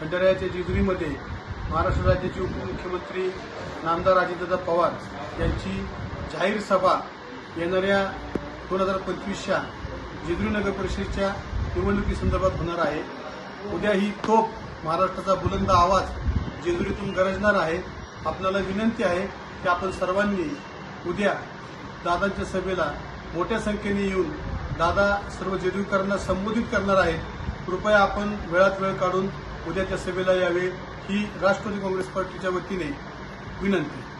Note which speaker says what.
Speaker 1: खंडाळ्याच्या जेजुरीमध्ये महाराष्ट्र राज्याचे उपमुख्यमंत्री नामदार अजितदादा पवार यांची जाहीर सभा येणाऱ्या दोन हजार पंचवीसच्या जिजुरी नगर परिषदेच्या निवडणुकीसंदर्भात होणार आहे. उद्या ही तोप महाराष्ट्राचा बुलंद आवाज जेजुरीतून गरजणार आहे. आपल्याला विनंती आहे की आपण सर्वांनी उद्या दादांच्या सभेला मोठ्या संख्येने येऊन दादा सर्व जेजुरीकरांना संबोधित करणार आहेत. कृपया आपण वेळात वेळ काढून उद्याच्या सभेला यावे ही राष्ट्रवादी काँग्रेस पार्टीच्या वतीने विनंती.